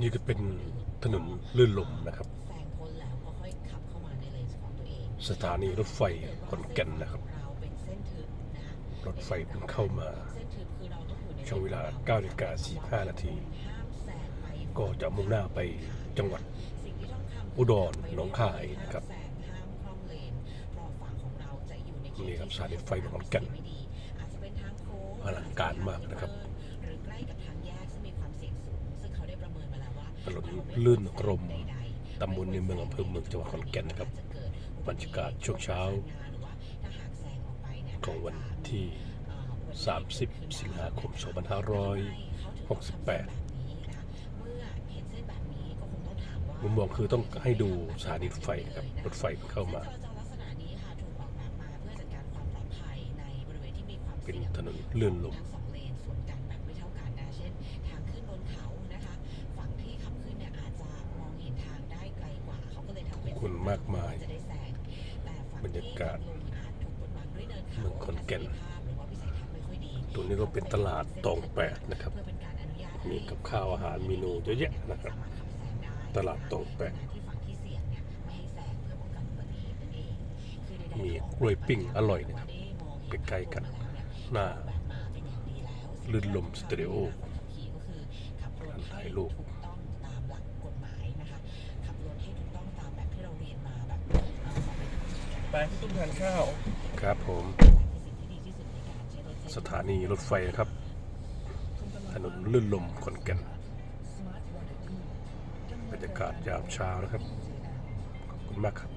นเลนนี่ก็เป็นถนนลื่นลมนะครับ แซงพ้นแล้วก็ค่อยขับเข้ามาในเลนของตัวเองสถานีรถไฟขอนแก่นนะครับ เราเป็นเส้นทึบนะคะรถไฟเพิ่งเข้ามา เส้นทึบคือเราต้องอยู่ในช่วงเวลา9นาฬิกา45นาที ห้ามแซงไปก็จะมุ่งหน้าไปจังหวัด สิ่งที่ต้องทำอุดรหนองคายนะครับห้ามแซงห้ามคล่อมเลนเพราะฝั่งของเราจะอยู่ในเขตนี่ครับที่สถานีรถไฟขอนแก่นไม่ดีอาจจะเป็นทางโค้งอลังการมากนะครับ ล้วว่าถนนลื่นรมตำบลในเมืองอำเภอเมืองจังหวัดขอนแก่นนะครับบรรยากาศช่วงเช้า ของวันที่ 30 สิงหาคม 2568 มุมมองคือต้องให้ดูสถานีรถไฟนะครับ รถไฟเข้ามา เป็นถนนลื่นลม มากมายจะได้แซงแต่ฝั่งบรรยากาศที่ลงอาจถูกกดบังด้วยเนินเขาเมืองขอนแก่นทัศนียภาพหรือว่าวิสัยทัศน์ไม่ค่อยดีตรงนี้ก็เป็นตลาดตองแปดนะครับเพื่อเป็นการอนุญาตให้มีกับข้าวอาหารเมนูเยอะแยะนะครับสามารถขับแซงได้ตลาดตองแปดที่ฝั่งที่เสี่ยงเนี่ยไม่ให้แซงเพื่อป้องกันอุบัติเหตุนั่นเองคือใดๆมีก็ออกกล้วยปิ้งอร่อยนะครับได้มองเห็นใกล้ๆกันภาพรวมมาแล้วเนี่ยหน้าแบบมาเป็นอย่างดีแล้วลื่นลมสเตอริโอขับรถถ่าให้ยรูป ไปพี่ตุ้มทานข้าว ครับผมสถใช้สถานีรถไฟนะครับ ถนนลื่นลมขอนแก่นบรรยากาศยามเช้านะครับ ขอบคุณมากครับ